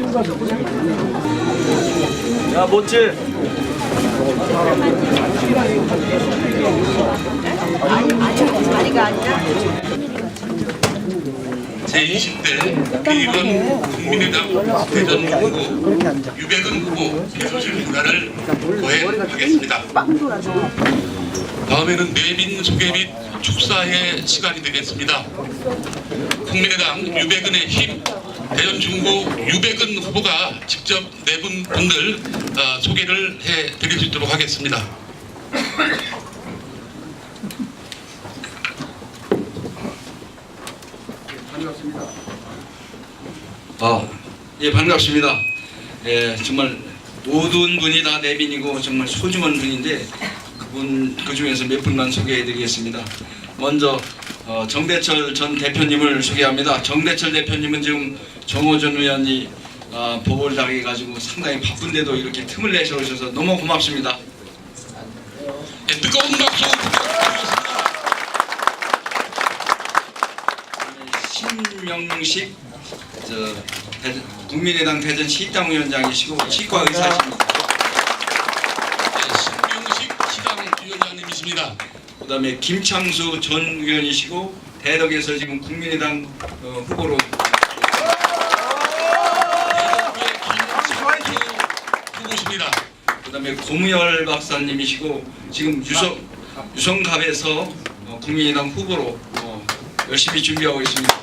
야 아니라 제20대 미건 국민의당 대전 후보 유백은 후보 개소식 행사를 고행하겠습니다. 다음에는 내빈 소개 및 축사의 시간이 되겠습니다. 국민의당 유백은의 힘 대전 중구 유백은 후보가 직접 네 분 분들 어, 소개를 해 드릴 수 있도록 하겠습니다. 아, 예, 반갑습니다. 예, 정말 모든 분이 다 내빈이고 정말 소중한 분인데 그분 그 중에서 몇 분만 소개해드리겠습니다. 먼저 어, 정대철 전 대표님을 소개합니다. 정대철 대표님은 지금 정호전 의원이 어, 보궐 당해가지고 상당히 바쁜데도 이렇게 틈을 내서 오셔서 너무 고맙습니다. 예, 뜨거운 박수. 신명식 저 대전- 국민의당 대전 시당 위원장이시고 치과 의사십니다. 예, 신명식 시당 위원장님이십니다. 그 다음에 김창수 전 의원이시고 대덕에서 지금 국민의당 어, 후보로 고무열 박사님이시고 지금 유성 유성갑에서 어, 국민의당 후보로 어, 열심히 준비하고 있습니다.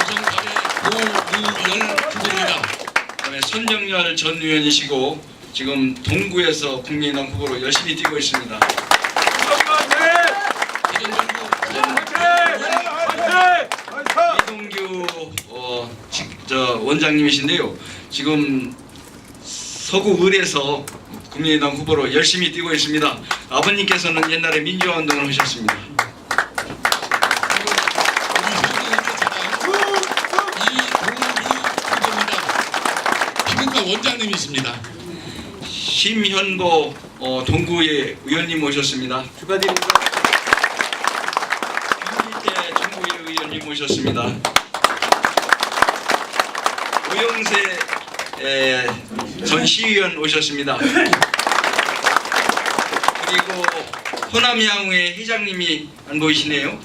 유성갑의 고무열 후보입니다. 그다음에 손정열 전 의원이시고 지금 동구에서 국민의당 후보로 열심히 뛰고 있습니다. 이동규 어, 지- 저 원장님이신데요. 지금 서구 을에서 국민의당 후보로 열심히 뛰고 있습니다. 아버님께서는 옛날에 민주화 운동을 하셨습니다. 원장님이십니다. 심현보 어, 동구의 의원님 모셨습니다. 축하드립니다. 김일태 중구의 의원님 모셨습니다. 오영세 에, 전 시의원 오셨습니다. 그리고 호남향의 회장님이 안 보이시네요.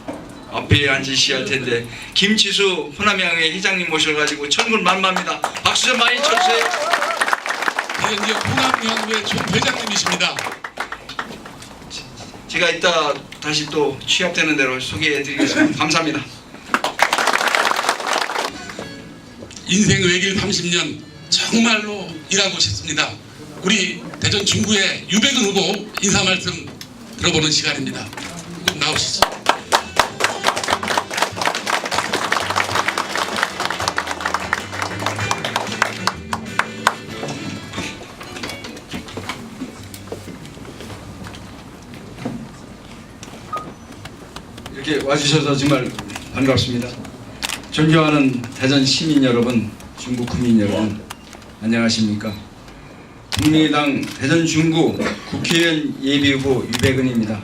앞에 앉으셔야 할 텐데 김치수 호남향의 회장님 모셔가지고 천군 만마입니다. 박수 좀 많이 쳐주세요. 대전지역 호남향후의 전 회장님이십니다. 제가 이따 다시 또 취업되는 대로 소개해드리겠습니다. 감사합니다. 인생 외길 30년 정말로 일하고 싶습니다. 우리 대전 중구의 유백은 후보 인사 말씀 들어보는 시간입니다. 꼭 나오시죠. 이렇게 와주셔서 정말 반갑습니다. 존경하는 대전 시민 여러분, 중국 국민 여러분, 안녕하십니까? 국민의당 대전 중구 국회의원 예비후보 유백은입니다.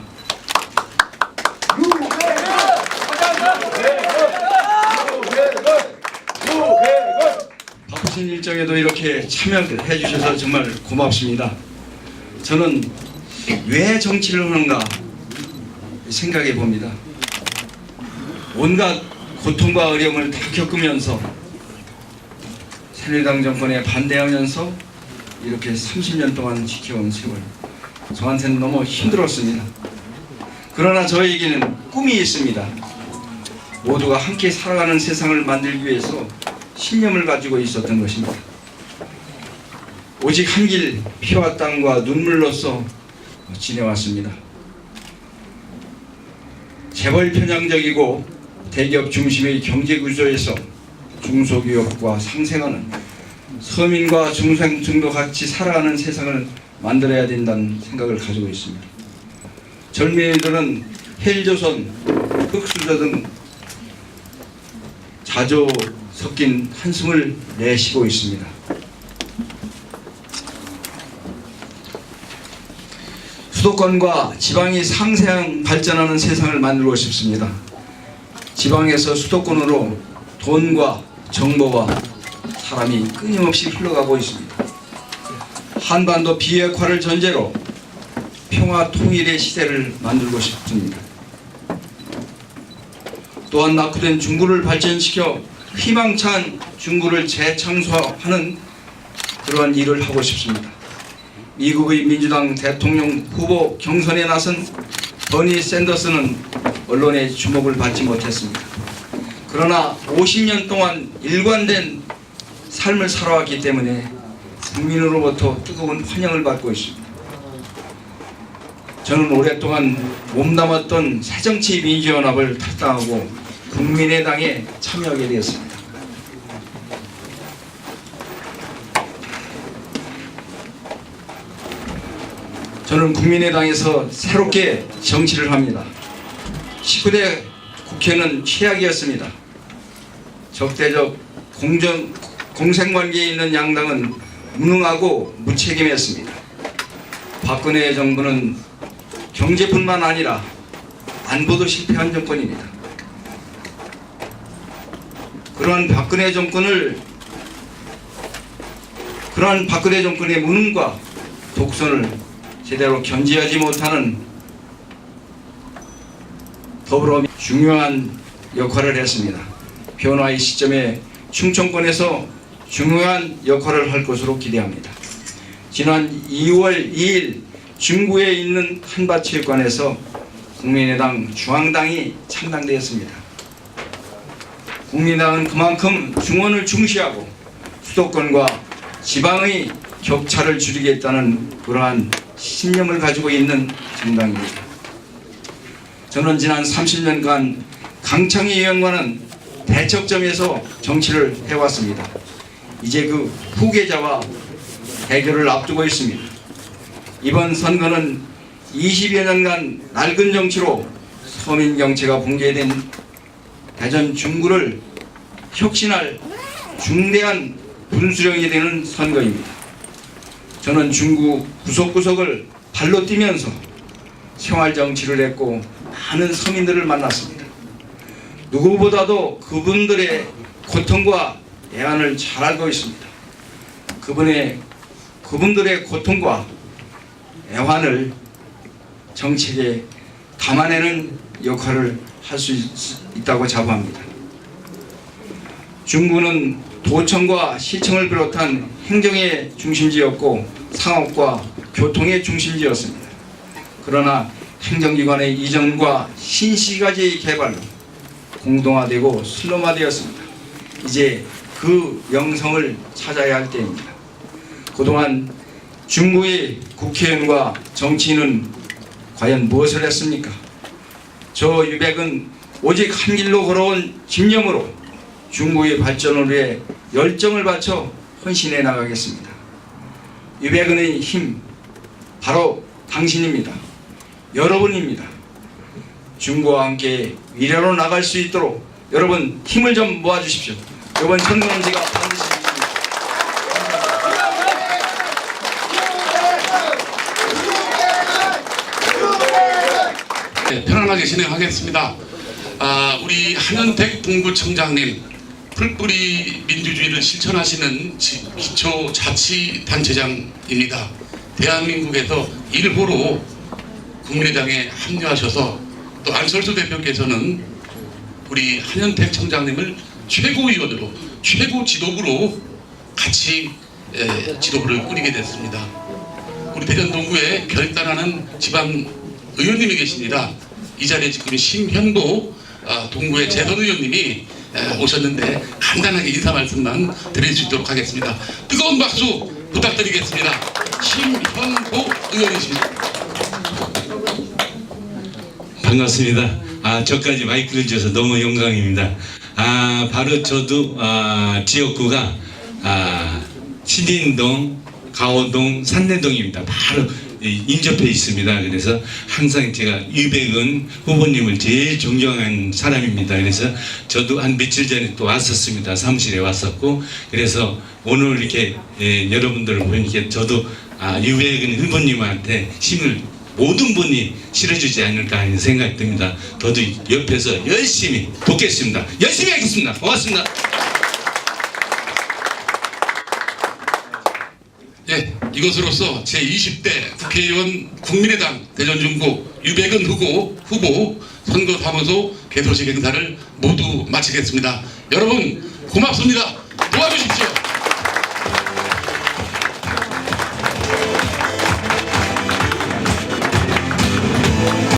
바쁘신 일정에도 이렇게 참여를 해주셔서 정말 고맙습니다. 저는 왜 정치를 하는가 생각해 봅니다. 온갖 고통과 어려움을 다 겪으면서 새누리당 정권에 반대하면서 이렇게 30년 동안 지켜온 세월 저한테는 너무 힘들었습니다. 그러나 저에게는 꿈이 있습니다. 모두가 함께 살아가는 세상을 만들기 위해서 신념을 가지고 있었던 것입니다. 오직 한 길 피와 땀과 눈물로써 지내왔습니다. 재벌 편향적이고 대기업 중심의 경제 구조에서 중소기업과 상생하는 서민과 중산층도 같이 살아가는 세상을 만들어야 된다는 생각을 가지고 있습니다. 젊은이들은 헬조선, 흑수저 등 자조 섞인 한숨을 내쉬고 있습니다. 수도권과 지방이 상생 발전하는 세상을 만들고 싶습니다. 지방에서 수도권으로 돈과 정보와 사람이 끊임없이 흘러가고 있습니다. 한반도 비핵화를 전제로 평화 통일의 시대를 만들고 싶습니다. 또한 낙후된 중구를 발전시켜 희망찬 중구를 재창조하는 그러한 일을 하고 싶습니다. 미국의 민주당 대통령 후보 경선에 나선 버니 샌더스는 언론의 주목을 받지 못했습니다. 그러나 50년 동안 일관된 삶을 살아왔기 때문에 국민으로부터 뜨거운 환영을 받고 있습니다. 저는 오랫동안 몸담았던 새정치민주연합을 탈당하고 국민의당에 참여하게 되었습니다. 저는 국민의당에서 새롭게 정치를 합니다. 19대 국회는 최악이었습니다. 적대적 공정, 공생관계에 있는 양당은 무능하고 무책임했습니다. 박근혜 정부는 경제뿐만 아니라 안보도 실패한 정권입니다. 그러한 박근혜 정권을 그러한 박근혜 정권의 무능과 독선을 제대로 견제하지 못하는 더불어 중요한 역할을 했습니다. 변화의 시점에 충청권에서 중요한 역할을 할 것으로 기대합니다. 지난 2월 2일 중구에 있는 한밭체육관에서 국민의당 중앙당이 창당되었습니다. 국민당은 그만큼 중원을 중시하고 수도권과 지방의 격차를 줄이겠다는 그러한 신념을 가지고 있는 정당입니다. 저는 지난 30년간 강창희 의원과는 대척점에서 정치를 해왔습니다. 이제 그 후계자와 대결을 앞두고 있습니다. 이번 선거는 20여 년간 낡은 정치로 서민 정치가 붕괴된 대전 중구를 혁신할 중대한 분수령이 되는 선거입니다. 저는 중구 구석구석을 발로 뛰면서 생활 정치를 했고 많은 서민들을 만났습니다. 누구보다도 그분들의 고통과 애환을 잘 알고 있습니다. 그분의 그분들의 고통과 애환을 정책에 담아내는 역할을 할 수 있다고 자부합니다. 중구는 도청과 시청을 비롯한 행정의 중심지였고 상업과 교통의 중심지였습니다. 그러나 행정기관의 이전과 신시가지의 개발로 공동화되고 슬럼화되었습니다. 이제 그 영성을 찾아야 할 때입니다. 그동안 중구의 국회의원과 정치인은 과연 무엇을 했습니까? 저 유백은 오직 한 길로 걸어온 집념으로 중구의 발전을 위해 열정을 바쳐 헌신해 나가겠습니다. 유백은의 힘 바로 당신입니다. 여러분입니다. 중구와 함께 위례로 나갈 수 있도록 여러분 힘을 좀 모아주십시오. 이번 선거는 제가 반드시 이깁니다. 네, 편안하게 진행하겠습니다. 아, 우리 한현택 동구청장님 풀뿌리 민주주의를 실천하시는 지- 기초자치단체장입니다. 대한민국에서 일부로 국민의당에 합류하셔서 또 안철수 대표께서는 우리 한현택 청장님을 최고위원으로 최고 지도부로 같이 에, 지도부를 꾸리게 됐습니다. 우리 대전 동구에 결단하는 지방 의원님이 계십니다. 이 자리에 지금 심현보 아, 동구의 재선 의원님이 에, 오셨는데 간단하게 인사 말씀만 드릴 수 있도록 하겠습니다. 뜨거운 박수 부탁드리겠습니다. 심현보 의원이십니다. 반갑습니다. 아, 저까지 마이크를 줘서 너무 영광입니다. 아, 바로 저도 아, 지역구가 아, 신인동, 가오동, 산내동입니다. 바로 이 인접해 있습니다. 그래서 항상 제가 유백은 후보님을 제일 존경하는 사람입니다. 그래서 저도 한 며칠 전에 또 왔었습니다. 사무실에 왔었고 그래서 오늘 이렇게 예, 여러분들을 보니까 저도 아, 유백은 후보님한테 힘을 모든 분이 실어주지 않을까 하는 생각이 듭니다. 저도 옆에서 열심히 돕겠습니다. 열심히 하겠습니다. 고맙습니다. 예, 이것으로서 제20대 국회의원 국민의당 대전중구 유백은 후보, 후보 선거사무소 개소식 행사를 모두 마치겠습니다. 여러분 고맙습니다. 도와주십시오.